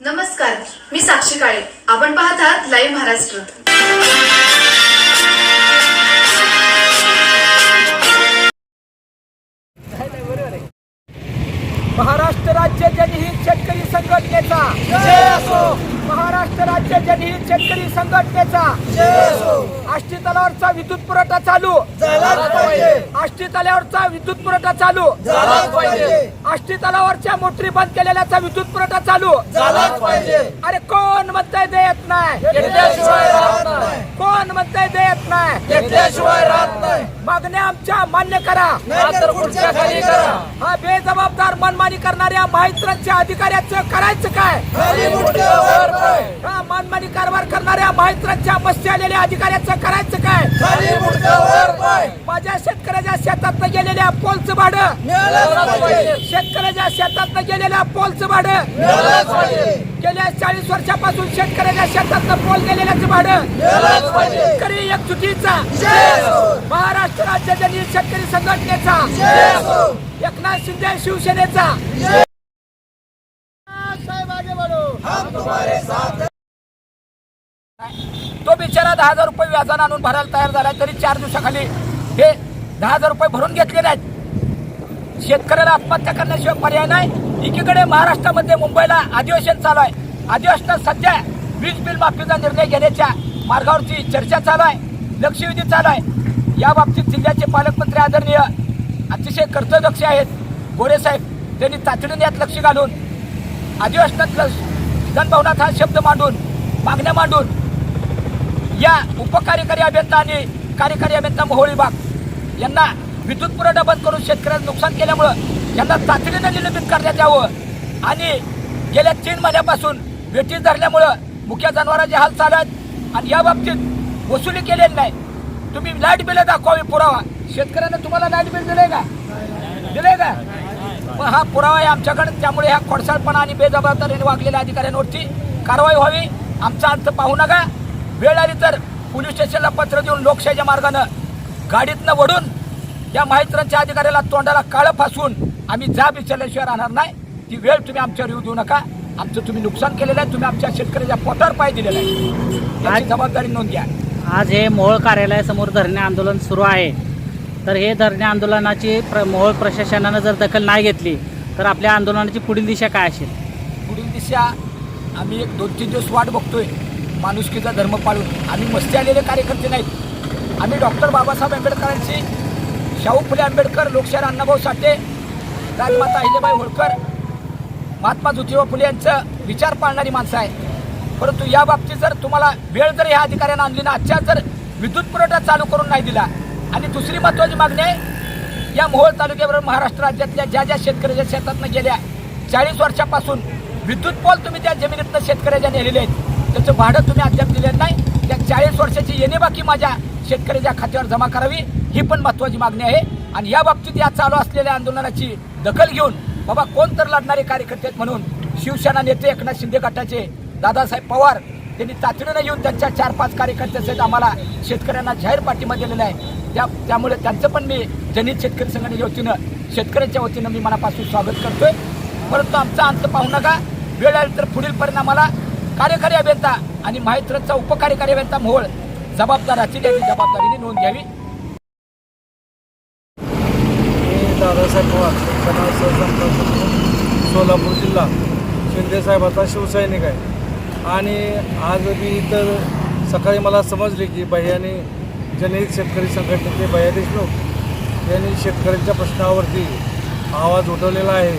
नमस्कार मी साक्षी काळे. आपण पाहत आहात लाईव्ह महाराष्ट्र महाराष्ट्र राज्य जनहित शेतकरी संघटनेचा. जय असो. महाराष्ट्र राज्य जनहित शेतकरी संघटनेचा. जय असो. आष्टी तलावरचा विद्युत पुरवठा चालू. आष्टी तलावरचा विद्युत पुरवठा चालू. आष्टी तलावरच्या मोटरी बंद केलेल्याचा विद्युत पुरवठा चालू. झालाच पाहिजे. अरे कोण म्हणताय देत नाही? घेतल्याशिवाय राहत नाही. कोण म्हणताय देत नाही? घेतल्याशिवाय राहत नाही. मागण्या आमच्या मान्य करा. नाहीतर पुढच्या खाली करा. हा बेजबाबदार मनमानी करणाऱ्या माहित्रांच्या अधिकाऱ्याचं करायचं काय खाली मुठ्यावर पाय हा मनमानी कारभार करणाऱ्या माहित्रांच्या मस्ती आलेल्या अधिकाऱ्याचं करायचं काय? माझ्या शेतकऱ्याच्या शेतात गेलेल्या पोलचं भाडं. शेतकऱ्याच्या शेतात गेलेल्या पोलचं भाडं. गेल्या चाळीस वर्षापासून शेतकऱ्याच्या शेतात पोल गेलेल्याचं भाडं. शेतकरी एकजुटीचा. जय असो महाराष्ट्र राज्य जनहित शेतकरी संघटनेचा. असो एकनाथ शिंदे शिवसेनेचा. साहेब आगे बढो. हम तुम्हारे साथ हैं. तो बिचारा दहा हजार रुपये व्याजानं आणून भरायला तयार झाला तरी चार दिवसाखाली हे दहा हजार रुपये भरून घेतले नाहीत शेतकऱ्याला आत्महत्या करण्याशिवाय पर्याय नाही. एकीकडे महाराष्ट्रामध्ये मुंबईला अधिवेशन चालू आहे. अधिवेशनात सध्या वीज बिल माफीचा निर्णय घेण्याच्या मार्गावरची चर्चा चालू आहे. लक्षवेधी चालू आहे. या बाबतीत जिल्ह्याचे पालकमंत्री आदरणीय अतिशय कर्तव्यक्ष आहेत. गोरेसाहेब त्यांनी तातडीने यात लक्ष घालून अधिवेशनात जनभवनात हा शब्द मांडून मागण्या मांडून या उपकार्यकारी अभियंता आणि कार्यकारी अभियंता मोहोळी बाग यांना विद्युत पुरवठा बंद करून शेतकऱ्यांचं नुकसान केल्यामुळं यांना तातडीनं निलंबित करण्यात यावं आणि गेल्या तीन महिन्यापासून वेटीस धरल्यामुळं मुख्य जनावरांचे हाल चालत आणि या बाबतीत वसुली केलेली नाही. तुम्ही लाइट बिल दाखवावी पुरावा. शेतकऱ्यांना तुम्हाला लाइट बिल दिले का? दिले का? मग हा पुरावा आहे आमच्याकडे त्यामुळे ह्या खोडसाळपणा आणि बेजबाबदारीने वागलेल्या अधिकाऱ्यांवरती कारवाई व्हावी. आमचा अर्थ पाहू नका. वेळ आली तर पोलीस स्टेशनला पत्र देऊन लोकशाहीच्या मार्गानं गाडीतनं वडून या माहित्रांच्या अधिकाऱ्याला तोंडाला काळं फासून आम्ही जाब विचारल्याशिवाय राहणार नाही. ती वेळ तुम्ही आमच्यावर येऊ देऊ नका. आमचं तुम्ही नुकसान केलेलं आहे. तुम्ही आमच्या शेतकऱ्याच्या पोटावर पाय दिलेला आहे. याची जबाबदारी नोंद घ्या. आज हे मोहोळ कार्यालयासमोर धरणे आंदोलन सुरू आहे. तर हे धरणे आंदोलनाची प्र मोहोळ प्रशासनानं जर दखल नाही घेतली तर आपल्या आंदोलनाची पुढील दिशा काय असेल? पुढील दिशा आम्ही एक दोन तीन दिवस वाट बघतोय. माणुसकीचा धर्म पाळून आम्ही मस्ती आलेले कार्यकर्ते नाहीत. आम्ही डॉक्टर बाबासाहेब आंबेडकरांची शाहू फुले आंबेडकर लोकशाहीर अण्णाभाऊ साठे राजमाता अहिलेबाई होळकर महात्मा ज्योतिबा फुले यांचं विचार पाळणारी माणसं आहे परंतु या बाबतीत जर तुम्हाला वेळ जर ह्या अधिकाऱ्यांना आणली ना आजच्या जर विद्युत पुरवठा चालू करून नाही दिला. आणि दुसरी महत्त्वाची मागणी आहे या मोहोळ तालुक्याबरोबर महाराष्ट्र राज्यातल्या ज्या ज्या शेतकऱ्याच्या शेतातनं गेल्या चाळीस वर्षापासून विद्युत पोल तुम्ही त्या जमिनीतनं शेतकऱ्याच्या नेलेले आहेत. त्याचं भाडं तुम्ही अद्याप दिलेलं नाही. त्या चाळीस वर्षाची येणे बाकी माझ्या शेतकऱ्याच्या खात्यावर जमा करावी ही पण महत्वाची मागणी आहे. आणि या बाबतीत या चालू असलेल्या आंदोलनाची दखल घेऊन बाबा कोण तर लढणारे कार्यकर्ते आहेत म्हणून शिवसेना नेते एकनाथ शिंदे गटाचे दादासाहेब पवार त्यांनी तातडीनं येऊन त्यांच्या चार पाच कार्यकर्त्यासहित आम्हाला शेतकऱ्यांना जाहीर पाठिंबा दिलेला आहे. त्या त्यामुळे त्यांचं पण मी जनित शेतकरी संघटनेच्या वतीनं शेतकऱ्यांच्या वतीनं मी मनापासून स्वागत करतोय. परंतु आमचा अंत पाहू नका. वेळ आली तर पुढील परिणामाला कार्यकारी अभियंता आणि माहित्रचा उपकार्यकारी अभियंता मोहोळ जबाबदार राहतील याची जबाबदारीने नोंद घ्यावी. दादासाहेब पवार सोलापूर जिल्हा. शिंदेसाहेबाचा शिवसैनिक आहे आणि आज मी इतर सकाळी मला समजले की भैयाने जनहित शेतकरी संघटनेचे भैया देशमुख यांनी शेतकऱ्यांच्या प्रश्नावरती आवाज उठवलेला आहे.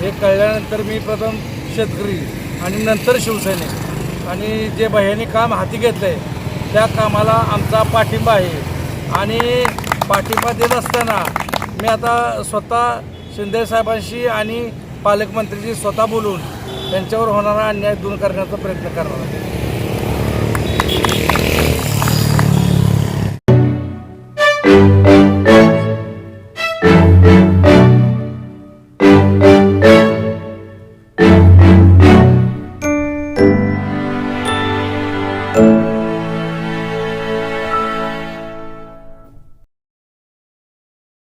हे कळल्यानंतर मी प्रथम शेतकरी आणि नंतर शिवसेने. आणि जे भैयाने काम हाती घेतलं आहे त्या कामाला आमचा पाठिंबा आहे. आणि पाठिंबा देत असताना मी आता स्वतः शिंदेसाहेबांशी आणि पालकमंत्रीशी स्वतः बोलून त्यांच्यावर होणारा अन्याय दूर करण्याचा प्रयत्न करणार आहे.